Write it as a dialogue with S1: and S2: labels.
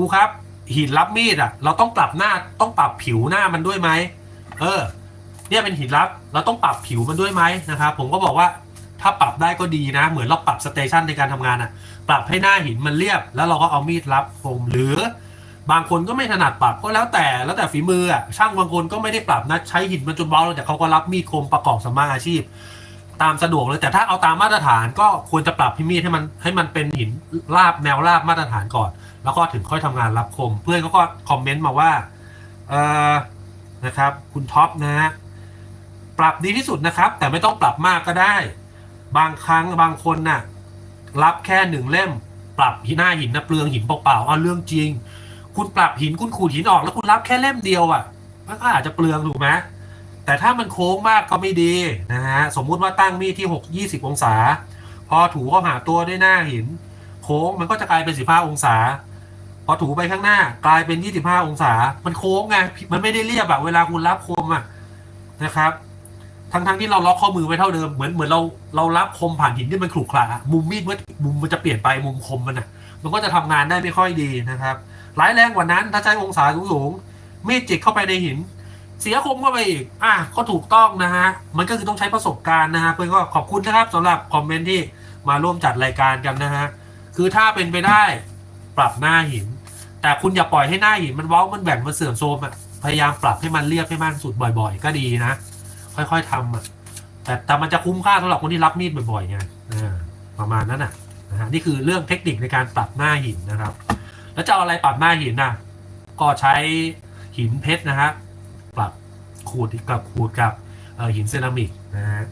S1: ครูครับ หินรับมีดอะ เราต้องปรับหน้าต้องปรับผิวหน้ามันด้วยไหมเออ เนี่ยเป็นหินรับเราต้องปรับผิวมันด้วยไหมนะครับผมก็บอกว่าถ้าปรับได้ก็ดีนะ เหมือนเราปรับสเตชันในการทำงานอะ ปรับให้หน้าหินมันเรียบ แล้วเราก็เอามีดรับคมหรือบางคนก็ไม่ถนัดปรับก็แล้วแต่แล้วแต่ฝีมืออะช่างบางคนก็ไม่ได้ปรับนะใช้หินมันจนเบาแล้วแต่เขาก็รับมีดคมประกอบสมมาอาชีพ ตามสะดวกเลยแต่ถ้าเอาตามมาตรฐานก็ควรจะปรับให้มีดให้มันให้มันเป็นหินราบแนวราบมาตรฐานก่อน แล้วก็ถึงค่อยทำงานรับคม เพื่อนเขาก็คอมเมนต์มาว่าเออนะครับ คุณท็อปนะฮะปรับดีที่สุดนะครับ แต่ไม่ต้องปรับมากก็ได้ บางครั้งบางคนน่ะรับแค่หนึ่งเล่ม ปรับหน้าหินนะเปลืองหินเปล่าๆเอาเรื่องจริง คุณปรับหินคุณขูดหินออกแล้วคุณรับแค่เล่มเดียวอะมันก็อาจจะเปลืองถูกไหมแต่ถ้ามันโค้งมากก็ไม่ดีนะฮะสมมุติว่าตั้งมีดที่หกยี่สิบองศา พอถูเข้าหาตัวด้วยหน้าหิน โค้งมันก็จะกลายเป็นสิบห้าองศา พอถูไปข้างหน้ากลายเป็นยี่สิบห้าองศา มันโค้งไงมันไม่ได้เรียบอะเวลาคุณรับคมอะนะครับ ทั้งๆที่เราล็อกข้อมือไว้เท่าเดิมเหมือนเหมือนเราเรารับคมผ่านหินที่มันขรุขระมุมมีดมันมุมมันจะเปลี่ยนไปมุมคมมันอะมันก็จะทำงานได้ไม่ค่อยดีนะครับร้ายแรงกว่านั้นถ้าใช้องศาสูงๆมีดจิกเข้าไปในหิน เสียคมเข้าไปอีกอะก็ถูกต้องนะฮะมันก็คือต้องใช้ประสบการณ์นะฮะเพื่อนก็ขอบคุณนะครับสำหรับคอมเมนต์ที่มาร่วมจัดรายการกันนะฮะคือถ้าเป็นไปได้ ปรับหน้าหิน แต่คุณอย่าปล่อยให้หน้าหินมันเว้ามันแบ่งมันเสื่อมโทรมอะพยายามปรับให้มันเรียบให้มากสุดบ่อย ๆ ก็ดีนะ ค่อยๆทำอะแต่แต่มันจะคุ้มค่าสำหรับคนที่รับมีดบ่อยๆไงอ่าประมาณนั้นน่ะนะฮะนี่คือเรื่องเทคนิคในการปรับหน้าหินนะครับ แล้วจะเอาอะไรปรับหน้าหินน่ะก็ใช้หินเพชรนะฮะปรับขูดกับขูดกับหินเซรามิกนะฮะ